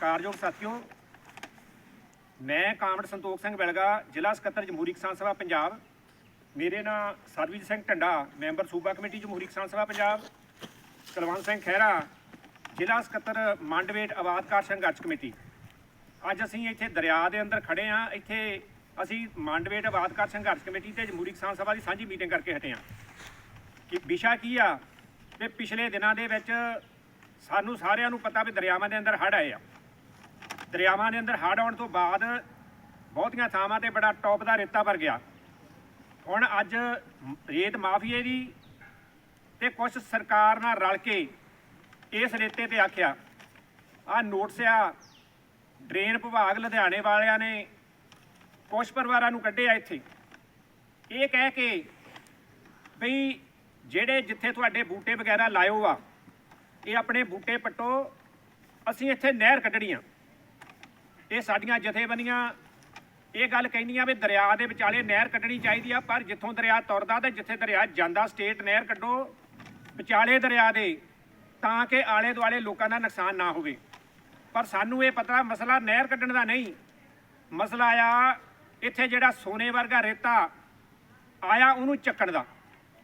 ਸਤਿਕਾਰਯੋਗ ਸਾਥੀਓ, ਮੈਂ ਕਾਮੜ ਸੰਤੋਖ ਸਿੰਘ ਬਿਲਗਾ, ਜ਼ਿਲ੍ਹਾ ਸਕੱਤਰ ਜਮਹੂਰੀ ਕਿਸਾਨ ਸਭਾ ਪੰਜਾਬ। ਮੇਰੇ ਨਾਲ ਸਰਬਜੀਤ ਸਿੰਘ ਢੰਡਾ, ਮੈਂਬਰ ਸੂਬਾ ਕਮੇਟੀ ਜਮਹੂਰੀ ਕਿਸਾਨ ਸਭਾ ਪੰਜਾਬ। ਕੁਲਵੰਤ ਸਿੰਘ ਖਹਿਰਾ, ਜ਼ਿਲ੍ਹਾ ਸਕੱਤਰ ਮੰਡਵੇਟ ਆਬਾਦਕਾਰ ਸੰਘਰਸ਼ ਕਮੇਟੀ। ਅੱਜ ਅਸੀਂ ਇੱਥੇ ਦਰਿਆ ਦੇ ਅੰਦਰ ਖੜੇ ਆ ਇੱਥੇ ਅਸੀਂ ਮੰਡਵੇਟ ਆਬਾਦਕਾਰ ਸੰਘਰਸ਼ ਕਮੇਟੀ ਤੇ ਜਮਹੂਰੀ ਕਿਸਾਨ ਸਭਾ ਦੀ ਸਾਂਝੀ ਮੀਟਿੰਗ ਕਰਕੇ ਹਟੇ ਆ ਕਿ ਵਿਸ਼ਾ ਕੀ ਆ? ਕਿ ਪਿਛਲੇ ਦਿਨਾਂ ਦੇ ਵਿੱਚ ਸਾਨੂੰ ਸਾਰਿਆਂ ਨੂੰ ਪਤਾ ਵੀ ਦਰਿਆਵਾਂ ਦੇ ਅੰਦਰ ਹੜ੍ਹ ਆਏ ਆ। ਦਰਿਆਵਾਂ ਦੇ ਅੰਦਰ ਹੜ੍ਹ ਆਉਣ ਤੋਂ ਬਾਅਦ ਬਹੁਤੀਆਂ ਥਾਵਾਂ ਤੇ ਬੜਾ ਟੌਪ ਦਾ ਰੇਤਾ ਭਰ ਗਿਆ। ਹੁਣ ਅੱਜ ਰੇਤ ਮਾਫੀਏ ਦੀ ਤੇ ਕੁਝ ਸਰਕਾਰ ਨਾਲ ਰਲ ਕੇ ਇਸ ਰੇਤੇ ਤੇ ਆਖਿਆ, ਆ ਨੋਟਿਸ ਆ, ਡਰੇਨ ਵਿਭਾਗ ਲੁਧਿਆਣੇ ਵਾਲਿਆਂ ਨੇ ਕੁਝ ਪਰਿਵਾਰਾਂ ਨੂੰ ਕੱਢਿਆ ਇੱਥੇ। ਇਹ ਕਹਿ ਕੇ ਬਈ ਜਿਹੜੇ ਜਿੱਥੇ ਤੁਹਾਡੇ ਬੂਟੇ ਵਗੈਰਾ ਲਾਇਓ ਆ, ਇਹ ਆਪਣੇ ਬੂਟੇ ਪੱਟੋ, ਅਸੀਂ ਇੱਥੇ ਨਹਿਰ ਕੱਢਣੀ ਆ। ਇਹ ਸਾਡੀਆਂ ਜਥੇਬੰਦੀਆਂ ਇਹ ਗੱਲ ਕਹਿੰਦੀਆਂ ਵੀ ਦਰਿਆ ਦੇ ਵਿਚਾਲੇ ਨਹਿਰ ਕੱਢਣੀ ਚਾਹੀਦੀ ਆ, ਪਰ ਜਿੱਥੋਂ ਦਰਿਆ ਤੁਰਦਾ ਤੇ ਜਿੱਥੇ ਦਰਿਆ ਜਾਂਦਾ, ਸਟੇਟ ਨਹਿਰ ਕੱਢੋ ਵਿਚਾਲੇ ਦਰਿਆ ਦੇ, ਤਾਂ ਕਿ ਆਲੇ ਦੁਆਲੇ ਲੋਕਾਂ ਦਾ ਨੁਕਸਾਨ ਨਾ ਹੋਵੇ। ਪਰ ਸਾਨੂੰ ਇਹ ਪਤਾ, ਮਸਲਾ ਨਹਿਰ ਕੱਢਣ ਦਾ ਨਹੀਂ। ਮਸਲਾ ਆ ਇੱਥੇ ਜਿਹੜਾ ਸੋਨੇ ਵਰਗਾ ਰੇਤਾ ਆਇਆ ਉਹਨੂੰ ਚੱਕਣ ਦਾ।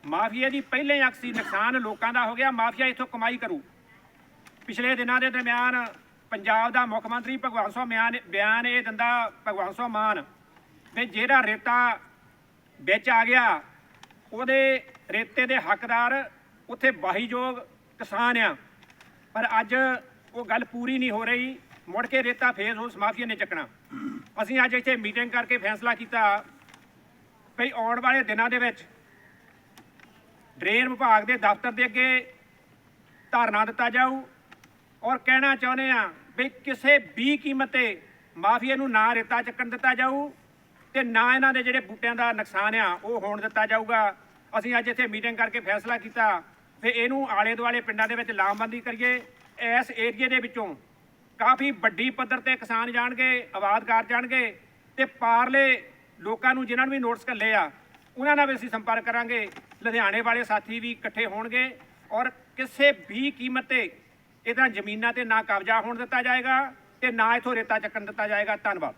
ਮਾਫੀਆ ਦੀ ਪਹਿਲੇ ਅਕਸੀ ਨੁਕਸਾਨ ਲੋਕਾਂ ਦਾ ਹੋ ਗਿਆ, ਮਾਫੀਆ ਇਥੋਂ ਕਮਾਈ ਕਰੂ। ਪਿਛਲੇ ਦਿਨਾਂ ਦੇ ਦਰਮਿਆਨ ਪੰਜਾਬ ਦਾ ਮੁੱਖ ਮੰਤਰੀ ਭਗਵੰਤ ਸਿੰਘ ਮਾਨ ਬਿਆਨ ਇਹ ਦਿੰਦਾ, ਭਗਵੰਤ ਸਿੰਘ ਮਾਨ, ਵੀ ਜਿਹੜਾ ਰੇਤਾ ਵਿੱਚ ਆ ਗਿਆ, ਉਹਦੇ ਰੇਤੇ ਦੇ ਹੱਕਦਾਰ ਉੱਥੇ ਵਾਹੀਯੋਗ ਕਿਸਾਨ ਆ। ਪਰ ਅੱਜ ਉਹ ਗੱਲ ਪੂਰੀ ਨਹੀਂ ਹੋ ਰਹੀ, ਮੁੜ ਕੇ ਰੇਤਾ ਫੇਰ ਉਸ ਮਾਫੀਆ ਨੇ ਚੱਕਣਾ। ਅਸੀਂ ਅੱਜ ਇੱਥੇ ਮੀਟਿੰਗ ਕਰਕੇ ਫੈਸਲਾ ਕੀਤਾ ਭਈ ਆਉਣ ਵਾਲੇ ਦਿਨਾਂ ਦੇ ਵਿੱਚ ਡਰੇਨ ਵਿਭਾਗ ਦੇ ਦਫ਼ਤਰ ਦੇ ਅੱਗੇ ਧਰਨਾ ਦਿੱਤਾ ਜਾਊ। ਔਰ ਕਹਿਣਾ ਚਾਹੁੰਦੇ ਆ ਵੀ ਕਿਸੇ ਵੀ ਕੀਮਤ ਤੇ ਮਾਫੀਆ ਨੂੰ ਨਾ ਰੇਤਾ ਚੱਕਣ ਦਿੱਤਾ ਜਾਊ ਤੇ ਨਾ ਇਹਨਾਂ ਦੇ ਜਿਹੜੇ ਬੂਟਿਆਂ ਦਾ ਨੁਕਸਾਨ ਆ, ਉਹ ਹੋਣ ਦਿੱਤਾ ਜਾਊਗਾ। ਅਸੀਂ ਅੱਜ ਇੱਥੇ ਮੀਟਿੰਗ ਕਰਕੇ ਫੈਸਲਾ ਕੀਤਾ ਵੀ ਇਹਨੂੰ ਆਲੇ ਦੁਆਲੇ ਪਿੰਡਾਂ ਦੇ ਵਿੱਚ ਲਾਮਬੰਦੀ ਕਰੀਏ। ਇਸ ਏਰੀਏ ਦੇ ਵਿੱਚੋਂ ਕਾਫੀ ਵੱਡੀ ਪੱਧਰ ਤੇ ਕਿਸਾਨ ਜਾਣਗੇ, ਆਬਾਦਕਾਰ ਜਾਣਗੇ ਤੇ ਪਾਰਲੇ ਲੋਕਾਂ ਨੂੰ ਜਿਨ੍ਹਾਂ ਨੂੰ ਵੀ ਨੋਟਿਸ ਘੱਲੇ ਆ, ਉਹਨਾਂ ਨਾਲ ਵੀ ਅਸੀਂ ਸੰਪਰਕ ਕਰਾਂਗੇ। ਲੁਧਿਆਣੇ ਵਾਲੇ ਸਾਥੀ ਵੀ ਇਕੱਠੇ ਹੋਣਗੇ ਔਰ ਕਿਸੇ ਵੀ ਕੀਮਤ ਤੇ ਇਹਦਾ ਜ਼ਮੀਨਾਂ ਤੇ ਨਾ ਕਬਜ਼ਾ ਹੋਣ ਦਿੱਤਾ ਜਾਏਗਾ ਤੇ ਨਾ ਇਥੋਂ ਰੇਤਾ ਚੱਕਣ ਦਿੱਤਾ ਜਾਏਗਾ। ਧੰਨਵਾਦ।